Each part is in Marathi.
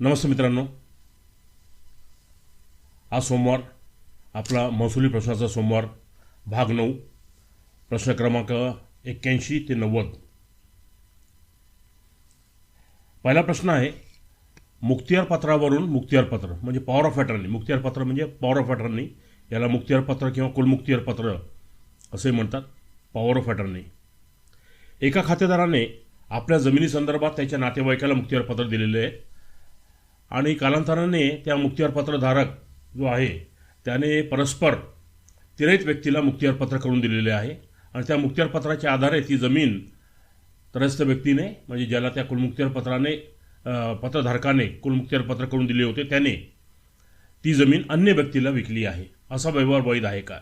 नमस्ते मित्रांनो. आज सोमवार आपला महसुली प्रश्नाचा सोमवार भाग नऊ प्रश्न क्रमांक एक्क्याऐंशी ते नव्वद. पहिला प्रश्न आहे मुक्तियार पत्रावरून मुक्तियार पत्र म्हणजे पॉवर ऑफ अटर्नी मुक्तियार पत्र म्हणजे पॉवर ऑफ अटर्नी याला मुक्तियार पत्र किंवा कुलमुक्तियार पत्र असे म्हणतात पॉवर ऑफ अटर्नी एका खातेदाराने आपल्या जमिनीसंदर्भात त्याच्या नातेवाईकाला मुक्तियार पत्र दिलेले आहे. आणि कालांतराने त्या मुक्तियार पत्रधारक जो आहे त्याने परस्पर तिरहित व्यक्तीला मुक्तियार पत्र करून दिलेले आहे. आणि त्या मुक्तियार पत्राच्या आधारे ती जमीन त्रस्त व्यक्तीने म्हणजे ज्याला त्या कुलमुक्तियार पत्राने पत्रधारकाने कुलमुक्तियार पत्र करून दिले होते त्याने ती जमीन अन्य व्यक्तीला विकली आहे. असा व्यवहार वैध आहे का?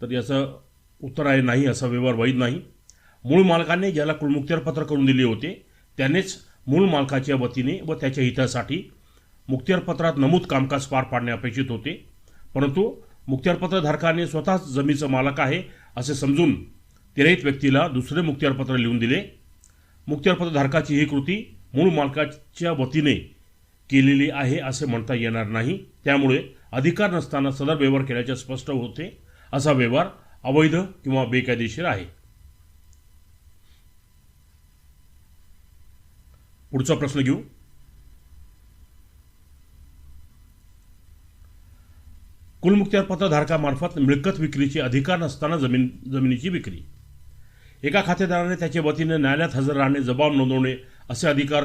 तर याचं उत्तर आहे नाही असा व्यवहार वैध नाही. मूळ मालकाने ज्याला कुलमुक्तियार पत्र करून दिले होते त्यानेच मूळ मालकाच्या वतीने व त्याच्या हितासाठी मुक्त्यारपत्रात नमूद कामकाज पार पाडणे अपेक्षित होते. परंतु मुक्तियारपत्र धारकाने स्वतःच जमीचं मालक आहे असे समजून तिरहित व्यक्तीला दुसरे मुक्त्यारपत्र लिहून दिले. मुक्तियारपत्र धारकाची ही कृती मूळ मालकाच्या वतीने केलेली आहे असे म्हणता येणार नाही. त्यामुळे अधिकार नसताना सदर व्यवहार केल्याचे स्पष्ट होते. असा व्यवहार अवैध किंवा बेकायदेशीर आहे. पुढचा प्रश्न घेऊ. कुलमुक्त्यारपत्रधारकामार्फत मिळकत विक्रीचे अधिकार नसताना जमीन जमिनीची विक्री. एका खातेदाराने त्याच्या वतीने न्यायालयात हजर राहणे जबाब नोंदवणे असे अधिकार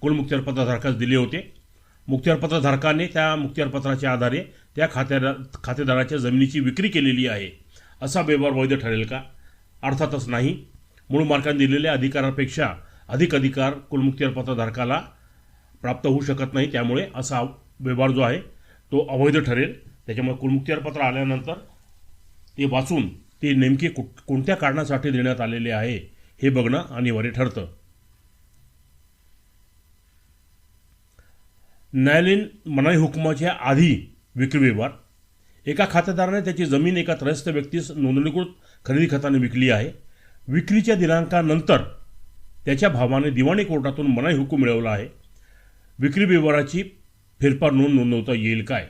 कुलमुक्त्यार पत्रधारकास दिले होते. मुक्त्यार पत्रधारकाने त्या मुक्त्यारपत्राच्या आधारे त्या खात्यादा खातेदाराच्या जमिनीची विक्री केलेली आहे. असा व्यवहार वैध ठरेल का? अर्थातच नाही. मूळ मार्कांनी दिलेल्या अधिकारापेक्षा अधिक अधिकार कुलमुक्ती पत्रधारकाला प्राप्त होऊ शकत नाही. त्यामुळे असा व्यवहार जो आहे तो अवैध ठरेल. त्याच्यामुळे कुलमुक्ती अर्पत्र आल्यानंतर ते वाचून ते नेमके कुठ कोणत्या कारणासाठी देण्यात आलेले आहे हे बघणं अनिवार्य ठरतं. न्यायालयीन मनाई हुकुमाच्या आधी विक्री व्यवहार. एका खातेदाराने त्याची जमीन एका त्रयस्थ व्यक्तीस नोंदणीकृत खरेदी खताने विकली आहे. विक्रीच्या दिनांकानंतर त्याच्या भावाने दिवाणी कोर्टातून मनाई हुकूम मिळवला आहे. विक्री व्यवहाराची फेरफार नोंद नोंदवता येईल काय?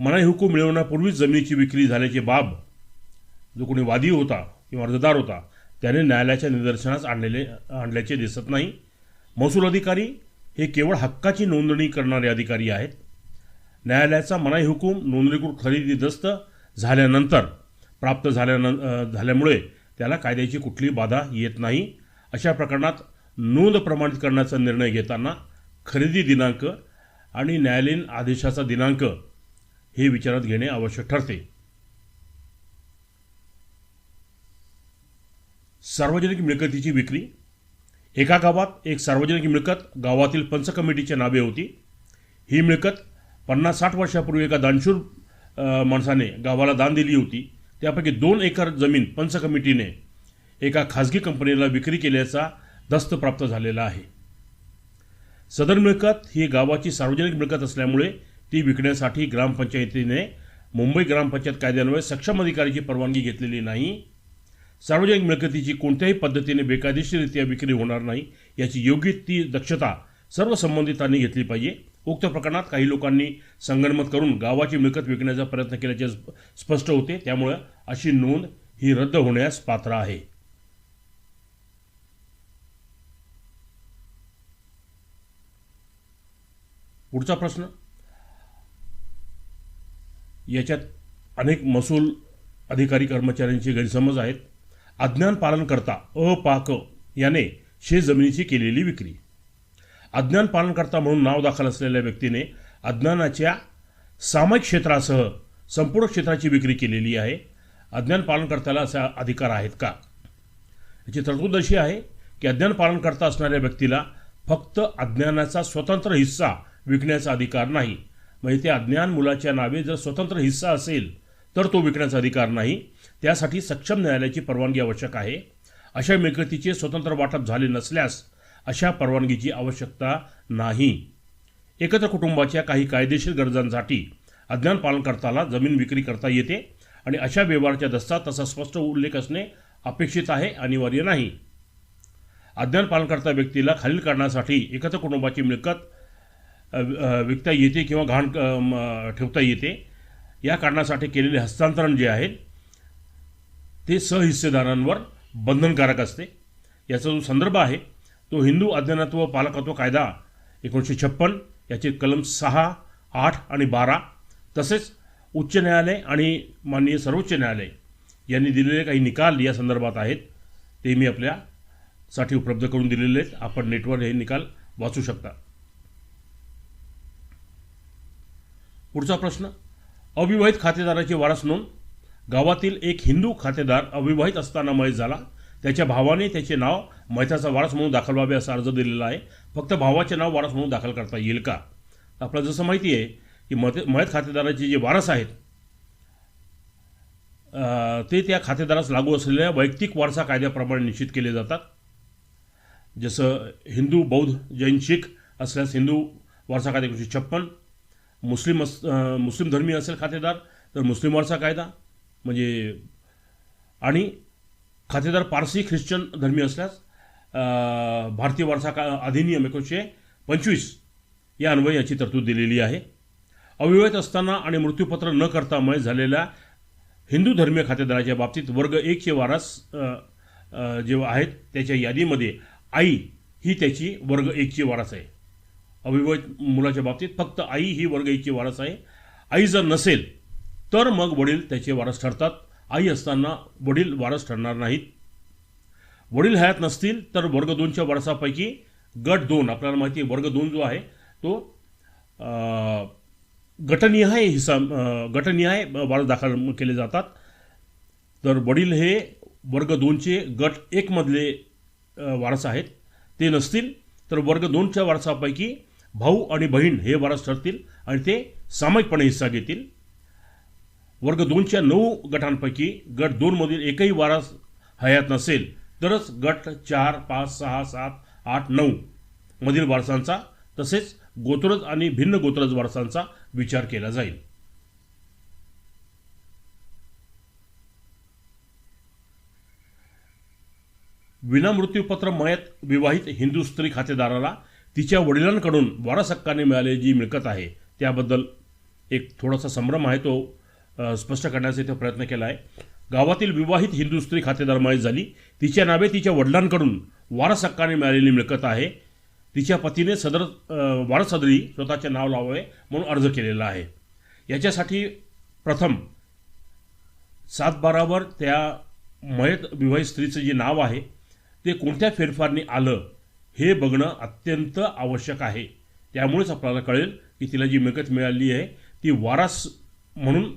मनाई हुकूम मिळवण्यापूर्वीच जमिनीची विक्री झाल्याची बाब जो कोणी वादी होता किंवा अर्जदार होता त्याने न्यायालयाच्या निदर्शनास आणलेले आणल्याचे दिसत नाही. महसूल अधिकारी हे केवळ हक्काची नोंदणी करणारे अधिकारी आहेत. न्यायालयाचा मनाई हुकूम नोंदणीकृत खरेदी दस्त झाल्यानंतर प्राप्त झाल्यानं झाल्यामुळे त्याला कायद्याची कुठली बाधा येत नाही. अशा प्रकरणात नोंद प्रमाणित करण्याचा निर्णय घेताना खरेदी दिनांक आणि न्यायालयीन आदेशाचा दिनांक हे विचारात घेणे आवश्यक ठरते. सार्वजनिक मिळकतीची विक्री. एका गावात एक सार्वजनिक मिळकत गावातील पंच कमिटीच्या नावे होती. ही मिळकत पन्नास साठ वर्षापूर्वी एका दानशूर माणसाने गावाला दान दिली होती. त्यापैकी दोन एकर जमीन पंच कमिटीने एका खाजगी कंपनीला विक्री केल्याचा दस्त प्राप्त झालेला आहे. सदर मिळकत ही गावाची सार्वजनिक मिळकत असल्यामुळे ती विकण्यासाठी ग्रामपंचायतीने मुंबई ग्रामपंचायत कायद्यान्वये सक्षम अधिकाऱ्याची परवानगी घेतलेली नाही. सार्वजनिक मिळकतीची कोणत्याही पद्धतीने बेकायदेशीररित्या विक्री होणार नाही याची योग्य ती दक्षता सर्व संबंधितांनी घेतली पाहिजे. उक्त प्रकरणात काही लोकांनी संगणमत करून गावाची मिळकत विकण्याचा प्रयत्न केल्याचे स्पष्ट होते. त्यामुळे अशी नोंद ही रद्द होण्यास पात्र आहे. पुढचा प्रश्न. याच्यात अनेक महसूल अधिकारी कर्मचाऱ्यांचे गैरसमज आहेत. अज्ञान पालन करता अपाक याने शेतजमिनीची केलेली विक्री. अज्ञान पालनकर्ता म्हणून नाव दाखल असलेल्या व्यक्तीने अज्ञानाच्या सामायिक क्षेत्रासह संपूर्ण क्षेत्राची विक्री केलेली आहे. अज्ञान पालनकर्त्याला असा अधिकार आहेत का? याची तरतूद अशी आहे की अज्ञान पालनकर्ता असणाऱ्या व्यक्तीला फक्त अज्ञानाचा स्वतंत्र हिस्सा विकण्याचा अधिकार नाही. म्हणजे त्या अज्ञान मुलाच्या नावे जर स्वतंत्र हिस्सा असेल तर तो विकण्याचा अधिकार नाही. त्यासाठी सक्षम न्यायालयाची परवानगी आवश्यक आहे. अशा मिळकतीचे स्वतंत्र वाटप झाले नसल्यास अशा परवानगीची आवश्यकता नाही. एकत्र कुटुंबाच्या काही कायदेशीर गरजांसाठी अज्ञान पालनकर्ताला जमीन विक्री करता येते आणि अशा व्यवहाराच्या दस्तात तसा स्पष्ट उल्लेख असणे अपेक्षित आहे अनिवार्य नाही. अज्ञान पालनकर्ता व्यक्तीला खालील कारणासाठी एकत्र कुटुंबाची मिळकत विकता येते किंवा घाण क- ठेवता येते. या कारणासाठी केलेले हस्तांतरण जे आहे ते सहहिस्सेदारांवर बंधनकारक असते. याचा जो संदर्भ आहे तो हिंदू अज्ञानत्व पालकत्व कायदा एकोणीसशे छप्पन याचे कलम सहा आठ आणि बारा तसेच उच्च न्यायालय आणि माननीय सर्वोच्च न्यायालय यांनी दिलेले काही निकाल या संदर्भात आहेत. ते मी आपल्यासाठी उपलब्ध करून दिलेले आहेत. आपण नेटवर हे निकाल वाचू शकता. पुढचा प्रश्न अविवाहित खातेदाराची वारस नोंद. गावातील एक हिंदू खातेदार अविवाहित असताना मयत झाला. त्याच्या भावाने त्याचे नाव मयताचा वारस म्हणून दाखल व्हावे असा अर्ज दिलेला आहे. फक्त भावाचे नाव वारस म्हणून दाखल करता येईल का? आपल्याला जसं माहिती आहे की मत मयत खातेदाराचे जे वारस आहेत ते त्या खातेदारास लागू असलेल्या वैयक्तिक वारसा कायद्याप्रमाणे निश्चित केले जातात. जसं हिंदू बौद्ध जैन शीख असल्यास हिंदू वारसा कायदा एकोणीसशे छप्पन मुस्लिम अस मुस्लिम धर्मीय असेल खातेदार तर मुस्लिम वारसा कायदा म्हणजे आणि खातेदार पारसी ख्रिश्चन धर्मीय असल्यास भारतीय वारसा का अधिनियम एकोणीसशे पंचवीस या अन्वये याची तरतूद दिलेली आहे. अविवाहित असताना आणि मृत्यूपत्र न करता मय झालेल्या हिंदू धर्मीय खातेदाराच्या बाबतीत वर्ग एकचे वारस जेव्हा जे आहेत त्याच्या यादीमध्ये आई ही त्याची वर्ग एकची वारस आहे. अविवाहित मुलाच्या बाबतीत फक्त आई ही वर्ग वारस आहे. आई जर नसेल तर मग वडील त्याचे वारस ठरतात. आई असताना वडील वारस ठरणार नाहीत. वडील हयात नसतील तर वर्ग दोनच्या वारसापैकी गट दोन आपल्याला माहिती आहे वर्ग दोन जो आहे तो गटनिहाय हिसा गटनिहाय वारस दाखल केले जातात. तर वडील हे वर्ग दोनचे गट एकमधले वारस आहेत. ते नसतील तर वर्ग दोनच्या वारसापैकी भाऊ आणि बहीण हे वारस ठरतील आणि ते सामायिकपणे हिस्सा घेतील. वर्ग दोनच्या नऊ गटांपैकी गट दोनमधील एकही वारस हयात नसेल तरच गट चार पाच सहा सात आठ नऊ मधील वारसांचा तसेच गोत्रज आणि भिन्न गोत्रज वारसांचा विचार केला जाईल. विनामृत्यूपत्र मयत विवाहित हिंदू स्त्री खातेदाराला तिच्या वडिलांकडून वारसहक्काने मिळालेली जी मिळकत आहे त्याबद्दल एक थोडासा संभ्रम आहे तो स्पष्ट करण्याचा इथे प्रयत्न केला आहे. गावातील विवाहित हिंदू स्त्री खातेदार माहीत झाली. तिच्या नावे तिच्या वडिलांकडून वारसहक्काने मिळालेली मिळकत आहे. तिच्या पतीने सदर वारसदरी स्वतःचे नाव लावावे म्हणून अर्ज केलेला आहे. याच्यासाठी प्रथम सात बारावर त्या मयत विवाहित स्त्रीचं जे नाव आहे ते कोणत्या फेरफारने आलं? हे बघणं अत्यंत आवश्यक आहे. त्यामुळेच आपल्याला कळेल की तिला जी मिळकत मिळाली आहे ती वारस म्हणून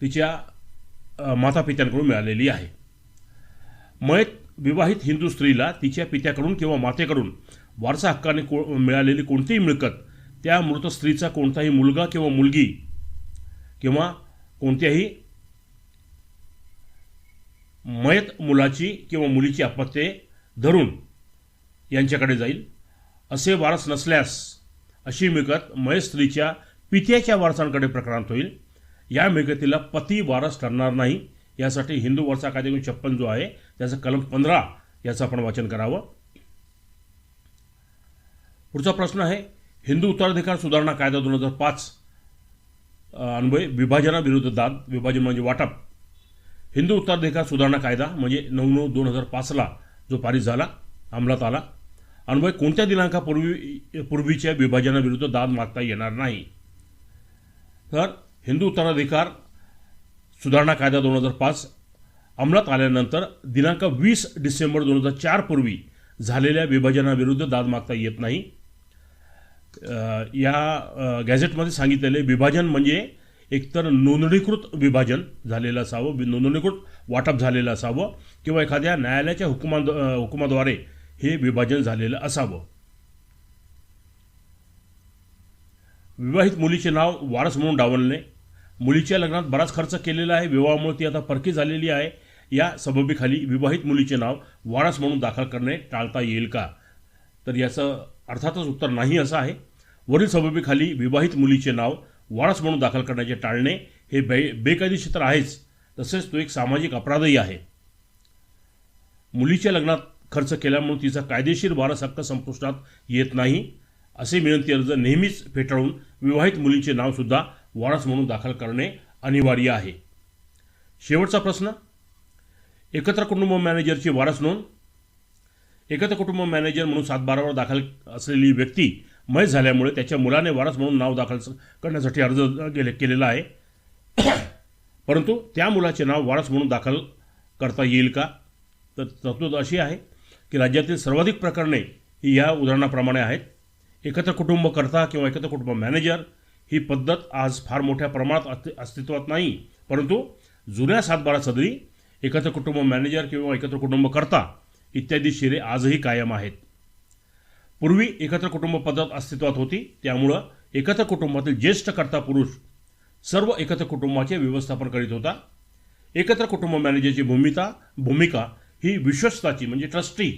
तिच्या मातापित्यांकडून मिळालेली आहे. मयत विवाहित हिंदू स्त्रीला तिच्या पित्याकडून किंवा मातेकडून वारसा हक्काने को मिळालेली कोणतीही मिळकत त्या मृत स्त्रीचा कोणताही मुलगा किंवा मुलगी किंवा कोणत्याही मयत मुलाची किंवा मुलीची अपत्ये धरून यांच्याकडे जाईल. असे वारस नसल्यास अशी मिळकत मयत स्त्रीच्या पित्याच्या वारसांकडे प्रकरणात होईल. या मिळकतीला पती वारस ठरणार नाही. यासाठी हिंदू वारसा कायदा छप्पन जो आहे त्याचं कलम पंधरा याचं आपण वाचन करावं. पुढचा प्रश्न आहे हिंदू उत्तराधिकार सुधारणा कायदा दोन हजार पाच अन्वय विभाजनाविरुद्ध दाद विभाजन म्हणजे वाटप. हिंदू उत्तराधिकार सुधारणा कायदा म्हणजे नऊ नऊ दोन हजार पाचला जो पारित झाला अंमलात आला. अन्वय कोणत्या दिनांकापूर्वी पूर्वीच्या विभाजनाविरुद्ध दाद मागता येणार नाही? तर हिंदू उत्तराधिकार सुधारणा कायदा दोन हजार पाच अंमलात आल्यानंतर दिनांक वीस डिसेंबर दोन हजार चार पूर्वी झालेल्या विभाजनाविरुद्ध दाद मागता येत नाही. या गॅझेटमध्ये सांगितलेले विभाजन म्हणजे एकतर नोंदणीकृत विभाजन झालेलं असावं नोंदणीकृत वाटप झालेलं असावं किंवा एखाद्या न्यायालयाच्या हुकुमा हुकुमाद्वारे हे विभाजन झालेलं असावं. विवाहित मुलीचे नाव वारस म्हणून डावलणे. मुलीच्या लग्नात बराच खर्च केलेला आहे. विवाहामुळे ती आता परकी झालेली आहे. या सबबीखाली विवाहित मुलीचे नाव वारस म्हणून दाखल करणे टाळता येईल का? तर याचं अर्थातच उत्तर नाही असं आहे. वरील सबबीखाली विवाहित मुलीचे नाव वारस म्हणून दाखल करण्याचे टाळणे हे बे बेकायदेशीर तर आहेच. तसेच तो एक सामाजिक अपराधही आहे. मुलीच्या लग्नात खर्च केल्यामुळे तिचा कायदेशीर वारस हक्क संपुष्टात येत नाही असे विनंती अर्ज नेहमीच फेटाळून विवाहित मुलीचे नावसुद्धा वारस म्हणून दाखल करणे अनिवार्य आहे. शेवटचा प्रश्न एकत्र कुटुंब मॅनेजरची वारस नोंद. एकत्र कुटुंब मॅनेजर म्हणून सातबारावर दाखल असलेली व्यक्ती मय झाल्यामुळे त्याच्या मुलाने वारस म्हणून नाव दाखल करण्यासाठी अर्ज गेले केलेला आहे. परंतु त्या मुलाचे नाव वारस म्हणून दाखल करता येईल का? तर तरतूद अशी आहे. की राज्यातील सर्वाधिक प्रकरणे ही या उदाहरणाप्रमाणे आहेत. एकत्र कुटुंब करता किंवा एकत्र कुटुंब मॅनेजर ही पद्धत आज फार मोठ्या प्रमाणात अस्ति अस्तित्वात नाही. परंतु जुन्या सातबारा सदरी एकत्र कुटुंब मॅनेजर किंवा एकत्र कुटुंब करता इत्यादी शिरे आजही कायम आहेत. पूर्वी एकत्र कुटुंब पद्धत अस्तित्वात होती. त्यामुळं एकत्र कुटुंबातील ज्येष्ठ कर्ता पुरुष सर्व एकत्र कुटुंबाचे व्यवस्थापन करीत होता. एकत्र कुटुंब मॅनेजरची भूमिका भूमिका ही विश्वस्ताची म्हणजे ट्रस्टी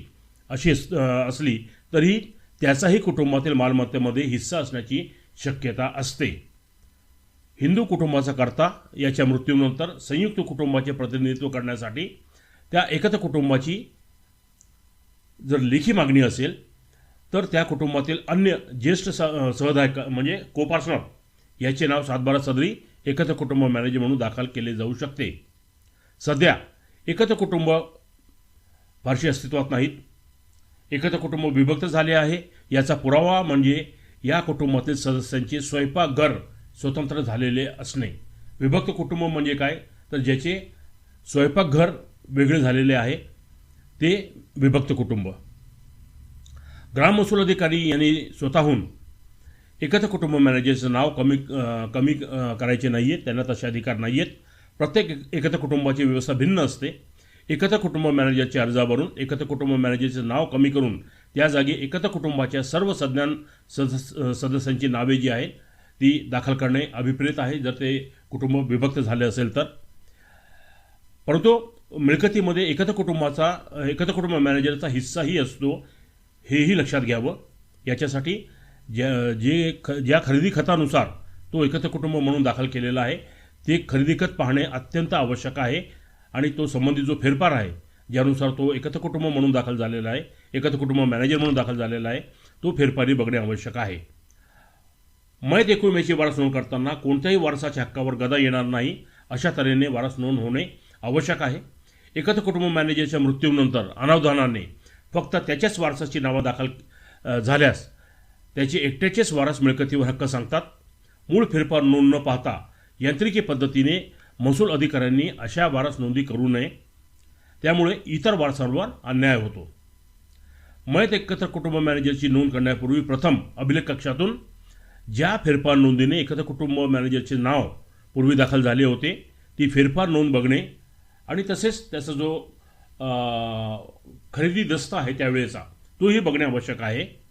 अशी अस- असली तरी त्याचाही कुटुंबातील मालमत्तेमध्ये हिस्सा असण्याची शक्यता असते. हिंदू कुटुंबाचा करता याच्या मृत्यूनंतर संयुक्त कुटुंबाचे प्रतिनिधित्व करण्यासाठी त्या एकत्र कुटुंबाची जर लेखी मागणी असेल तर त्या कुटुंबातील अन्य ज्येष्ठ स सहदायक म्हणजे कोपार्सनर याचे नाव सातबारा सदरी एकत्र कुटुंब मॅनेजर म्हणून दाखल केले जाऊ शकते. सध्या एकत्र कुटुंब फारशी अस्तित्वात नाहीत. एकत्र कुटुंब विभक्त झाले आहे. याचा पुरावा म्हणजे या कुटुंबातील सदस्यांचे स्वयंपाकघर स्वतंत्र झालेले असणे. विभक्त कुटुंब म्हणजे काय? तर ज्याचे स्वयंपाकघर वेगळे झालेले आहे ते विभक्त कुटुंब. ग्राम महसूल अधिकारी यांनी स्वतःहून एकत्र कुटुंब मॅनेजरचं नाव कमी कमी करायचे नाही आहेत त्यांना तसे अधिकार नाही आहेत प्रत्येक एकत्र कुटुंबाची व्यवस्था भिन्न असते. एकत्र कुटुंब मॅनेजरच्या अर्जावरून एकत्र कुटुंब मॅनेजरचं नाव कमी करून त्या जागी एकत्र कुटुंबाच्या सर्व सज्ञान सदस सदस्यांची नावे जी आहेत ती दाखल करणे अभिप्रेत आहे. जर ते कुटुंब विभक्त झाले असेल तर. परंतु मिळकतीमध्ये एकत्र कुटुंबाचा एकत्र कुटुंब मॅनेजरचा हिस्साही असतो हेही लक्षात घ्यावं. याच्यासाठी ज्या जे ख ज्या खरेदी खतानुसार तो एकत्र कुटुंब म्हणून दाखल केलेला आहे ते खरेदी खत पाहणे अत्यंत आवश्यक आहे. आणि तो संबंधित जो फेरफार आहे ज्यानुसार तो एकत्र कुटुंब म्हणून दाखल झालेला आहे एकत्र कुटुंब मॅनेजर म्हणून दाखल झालेला आहे तो फेरफारी बघणे आवश्यक आहे. मयत एकुमेची वारस नोंद करताना कोणत्याही वारसाच्या हक्कावर गदा येणार नाही अशा तऱ्हेने वारस नोंद होणे आवश्यक आहे. एकत्र कुटुंब मॅनेजरच्या मृत्यूनंतर अनावधानाने फक्त त्याच्याच वारसाची नावं दाखल झाल्यास त्याचे एकट्याचेच वारस मिळकतीवर हक्क सांगतात. मूळ फेरफार नोंद न पाहता यांत्रिकी पद्धतीने महसूल अधिकाऱ्यांनी अशा वारस नोंदी करू नये. त्यामुळे इतर वारसांवर अन्याय होतो. मयत एकत्र कुटुंब मॅनेजरची नोंद करण्यापूर्वी प्रथम अभिलेख कक्षातून ज्या फेरफार नोंदीने एकत्र कुटुंब मॅनेजरचे नाव पूर्वी दाखल झाले होते ती फेरफार नोंद बघणे आणि तसेच त्याचा जो खरेदी दस्त आहे त्यावेळेचा तोही बघणे आवश्यक आहे.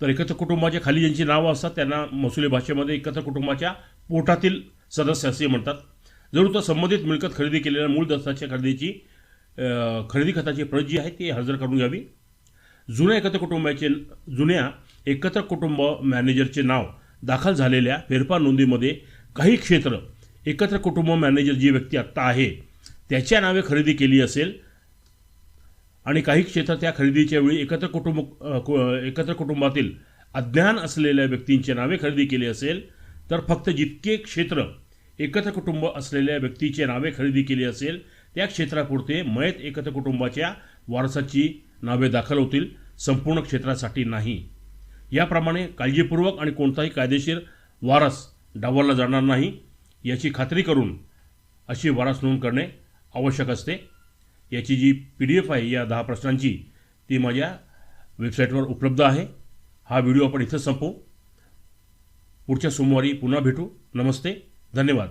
तर एकत्र कुटुंबाच्या खाली ज्यांची नावं असतात त्यांना महसुली भाषेमध्ये एकत्र कुटुंबाच्या पोटातील सदस्य असे म्हणतात. जरूर तर संबंधित मिळकत खरेदी केलेल्या मूळ दस्ताच्या खरेदीची खरेदी खताची प्रत जी आहे ती हजर करून घ्यावी. जुन्या एकत्र कुटुंबाचे जुन्या एकत्र कुटुंब मॅनेजरचे नाव दाखल झालेल्या फेरफार नोंदीमध्ये काही क्षेत्र एकत्र कुटुंब मॅनेजर जी व्यक्ती आत्ता आहे त्याच्या नावे खरेदी केली असेल आणि काही क्षेत्र त्या खरेदीच्या वेळी एकत्र कुटुंब कु- एकत्र कुटुंबातील अज्ञान असलेल्या व्यक्तींची नावे खरेदी केली असेल तर फक्त जितके क्षेत्र एकत्र कुटुंब असलेल्या व्यक्तीचे नावे खरेदी केली असेल त्या क्षेत्रापुरते मयत एकत्र कुटुंबाच्या वारसाची नावे दाखल होतील संपूर्ण क्षेत्रासाठी नाही. याप्रमाणे काळजीपूर्वक आणि कोणताही कायदेशीर वारस डावलला जाणार नाही याची खात्री करून अशी वारस नोंद करणे आवश्यक असते. याची जी पी डी एफ आहे या दहा प्रश्नांची ती माझ्या वेबसाईटवर उपलब्ध आहे. हा व्हिडिओ आपण इथं संपवू. पुढच्या सोमवारी पुन्हा भेटू. नमस्ते. धन्यवाद.